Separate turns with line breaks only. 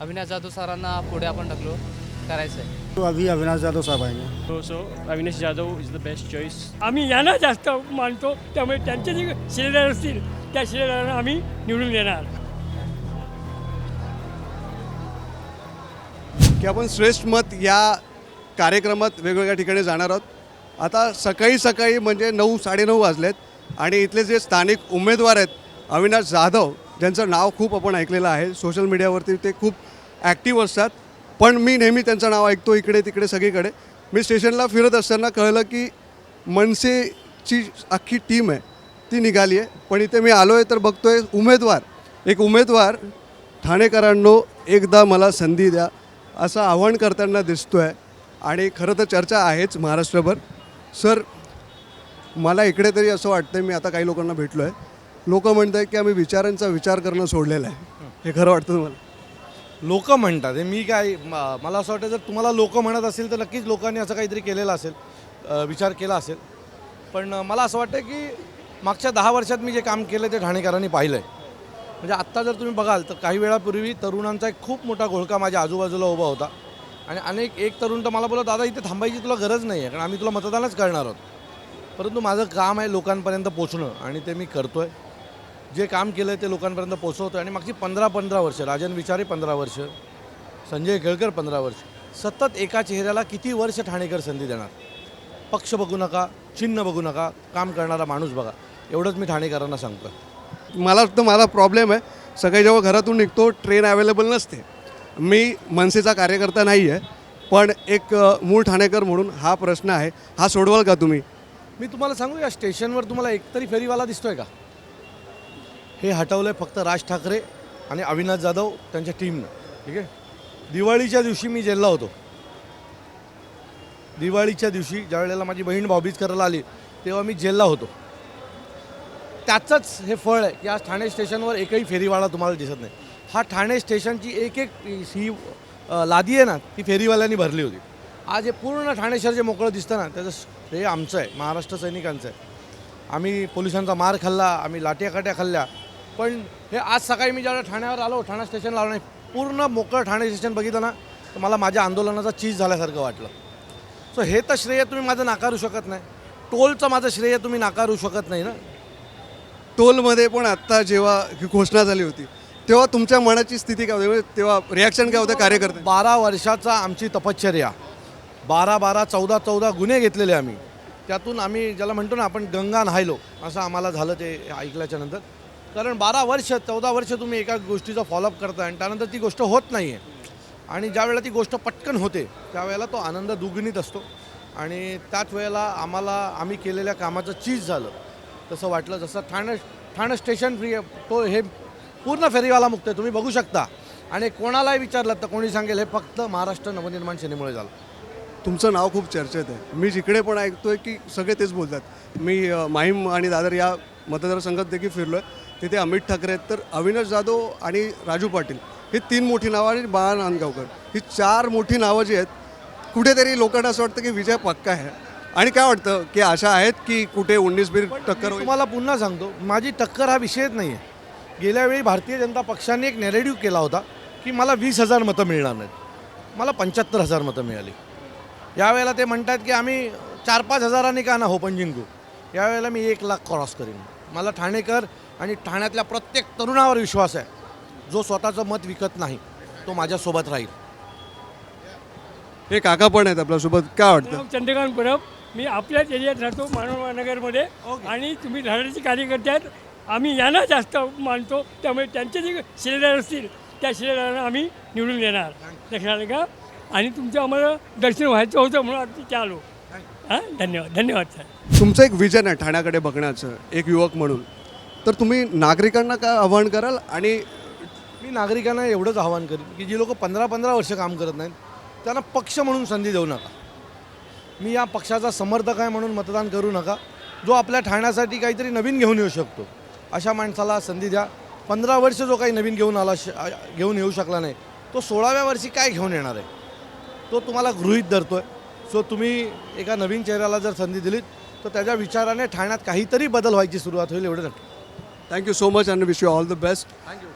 अविनाश जाधव सरांना पुढे आपण ढकलो. करायचं आहे
तो अभी अविनाश यादव साहब आएंगे
So, so Avinash Jadhav is the best choice.
आम्ही यांना जास्त मानतो त्यामुळे त्यांचे जे शिलेदार असतील त्या शिलेदारांना आम्ही निवडून देणार.
की आपण श्रेष्ठ मत या कार्यक्रमात वेगवेगळ्या ठिकाणी जाणार आहोत. आता सकाळी सकाळी म्हणजे नऊ साडेनऊ वाजलेत आणि इथले जे स्थानिक उमेदवार आहेत अविनाश जाधव ज्यांचं नाव खूप आपण ऐकलेलं आहे. सोशल मीडियावरती ते खूप ॲक्टिव्ह असतात. पण मी नेहमी त्यांचं नाव ऐकतो इकडे तिकडे सगळीकडे. मी स्टेशनला फिरत असताना कळलं की मनसेची अख्खी टीम आहे. ती निघाली आहे. पण इथे मी आलो आहे तर बघतो आहे उमेदवार. एक उमेदवार ठाणेकरांनो एकदा मला संधी द्या. असं आव्हान करताना दिसतो आहे आणि खरं तर चर्चा आहेच महाराष्ट्रभर. सर मला इकडे तरी असं वाटतं मी आता काही लोकांना भेटलो आहे लोक म्हणत आहेत की आम्ही विचारांचा विचार करणं सोडलेलं आहे. हे खरं वाटतं तुम्हाला?
लोक म्हणतात. हे मी काय म- मला असं वाटतं जर तुम्हाला लोक म्हणत असेल तर नक्कीच लोकांनी असं काहीतरी केलेलं असेल अ, विचार केला असेल. पण अ, मला असं वाटतं की मागच्या दहा वर्षात मी जे काम केलं ते ठाणेकरांनी पाहिलं आहे म्हणजे आत्ता जर तुम्ही बघाल तर काही वेळापूर्वी तरुणांचा एक खूप मोठा घोळका माझ्या आजूबाजूला उभा होता. आणि अनेक एक तरुण तर मला बोला दादा इथे थांबायची तुला गरज नाही आहे कारण आम्ही तुला मतदानच करणार आहोत. परंतु माझं काम आहे लोकांपर्यंत पोचणं आणि ते मी करतो आहे जे काम केलं आहे ते लोकांपर्यंत पोचवतो आणि मागची पंधरा पंधरा वर्ष राजन विचारे पंधरा वर्ष संजय केळकर पंधरा वर्ष सतत एका चेहऱ्याला किती वर्ष ठाणेकर संधी देणार? पक्ष बघू नका चिन्ह बघू नका काम करणारा माणूस बघा. एवढंच मी ठाणेकरांना सांगतो
मला वाटतं माझा प्रॉब्लेम आहे. सकाळी जेव्हा घरातून निघतो ट्रेन अवेलेबल नसते. मी मनसेचा कार्यकर्ता नाही आहे पण एक मूळ ठाणेकर म्हणून हा प्रश्न आहे. हा सोडवाल का तुम्ही?
मी तुम्हाला सांगू या स्टेशनवर तुम्हाला एकतरी फेरीवाला दिसतोय का? हे हटवलं आहे फक्त राज ठाकरे आणि अविनाश जाधव त्यांच्या टीमनं ठीक आहे? दिवाळीच्या दिवशी मी जेलला होतो. दिवाळीच्या दिवशी ज्या वेळेला माझी बहीण भाऊबीज करायला आली तेव्हा मी जेलला होतो. त्याचंच हे फळ आहे की आज ठाणे स्टेशनवर एकही फेरीवाला तुम्हाला दिसत नाही. हा ठाणे स्टेशनची एक एक ही लादी आहे ना ती फेरीवाल्यांनी भरली होती. आज हे पूर्ण ठाणे शहर जे मोकळं दिसतं ना त्याचं हे आमचं आहे महाराष्ट्र सैनिकांचं आहे. आम्ही पोलिसांचा मार खाल्ला आम्ही लाट्याकाट्या खाल्ल्या पण हे आज सकाळी मी ज्यावेळेला ठाण्यावर आलो ठाणा स्टेशनला आलो नाही पूर्ण मोकळं ठाणे स्टेशन बघितलं ना तर मला माझ्या आंदोलनाचा चीज झाल्यासारखं वाटलं. सो हे तर श्रेय तुम्ही माझं नाकारू शकत नाही. टोलचं माझं श्रेय तुम्ही नाकारू शकत नाही ना.
टोलमध्ये पण आत्ता जेव्हा ही घोषणा झाली होती तेव्हा तुमच्या मनाची स्थिती काय होती? तेव्हा रिॲक्शन काय होतं कार्यकर्ते?
बारा वर्षाचा आमची तपश्चर्या. बारा बारा चौदा चौदा गुन्हे घेतलेले आम्ही. त्यातून आम्ही ज्याला म्हणतो ना आपण गंगा नहायलो असं आम्हाला झालं ते ऐकल्याच्या नंतर. कारण बारा वर्ष चौदा वर्ष तुम्ही एका गोष्टीचा फॉलोअप करता आणि त्यानंतर ती गोष्ट होत नाही आहे आणि ज्यावेळेला ती गोष्ट पटकन होते त्यावेळेला तो आनंद दुगणीत असतो. आणि त्याच वेळेला आम्हाला आम्ही केलेल्या कामाचं चीज झालं. तसं वाटलं जसं ठाणे ठाणे स्टेशन फ्री तो हे पूर्ण फेरीवाला मुक्त आहे तुम्ही बघू शकता. आणि कोणालाही विचारलं तर कोणी सांगेल हे फक्त महाराष्ट्र नवनिर्माण सेनेमुळे झालं.
तुमचं नाव खूप चर्चेत आहे. मी जिकडे पण ऐकतोय की सगळे तेच बोलतात. मी माहीम आणि दादर या मतदारसंघात देखील फिरलो आहे तिथे अमित ठाकरे आहेत तर अविनाश जाधव आणि राजू पाटील ही तीन मोठी नावं आणि बाळा नांदगावकर ही चार मोठी नावं जी आहेत कुठेतरी लोकांना असं वाटतं की विजय पक्का आहे. आणि काय वाटतं की अशा आहेत की कुठे उन्नीस बीर टक्कर
तुम्हाला पुन्हा सांगतो माझी टक्कर हा विषयच नाही आहे गेल्या वेळी भारतीय जनता पक्षाने एक नेरेटिव्ह केला होता की मला वीस हजार मतं मिळणार नाहीत. मला पंच्याहत्तर हजार मतं मिळाली. यावेळेला ते म्हणतात की आम्ही चार पाच हजारांनी का ना हो पण जिंकू? यावेळेला मी एक लाख क्रॉस करीन. मला ठाणेकर आणि ठाण्यातल्या प्रत्येक तरुणावर विश्वास आहे. जो स्वतःचं मत विकत नाही तो माझ्यासोबत राहील.
हे काका पण आहेत आपल्यासोबत. काय वाटतं?
नाव चंद्रकांत परब. मी आपल्याच एरियात राहतो मानव महानगरमध्ये आणि तुम्ही धडाडीचे कार्यकर्ते आहेत. आम्ही यांना जास्त मानतो त्यामुळे त्यांचे जे शिलेदार असतील त्या शिलेदारांना आम्ही निवडून देणार. लक्षात आलं का आणि तुमचं आम्हाला दर्शन व्हायचं होतं म्हणून तिथे आलो. हां? धन्यवाद धन्यवाद सर.
तुमचं एक विजन आहे ठाण्याकडे बघण्याचं एक युवक म्हणून. तर तुम्ही नागरिकांना काय आव्हान कराल? आणि
मी नागरिकांना एवढंच आवाहन करेन की जी लोक पंधरा पंधरा वर्ष काम करत नाहीत त्यांना पक्ष म्हणून संधी देऊ नका. मी या पक्षाचा समर्थक आहे म्हणून मतदान करू नका. जो आपल्या ठाण्यासाठी काहीतरी नवीन घेऊन येऊ शकतो अशा माणसाला संधी द्या. पंधरा वर्ष जो काही नवीन घेऊन आला श घेऊन येऊ शकला नाही तो सोळाव्या वर्षी काय घेऊन येणार आहे? तो तुम्हाला गृहीत धरतोय. सो तुम्ही एका नवीन चेहऱ्याला जर संधी दिलीत तर त्याच्या विचाराने ठाण्यात काहीतरी बदल व्हायची सुरुवात होईल एवढं नक्की.
Thank you so much and wish you all the best
thank you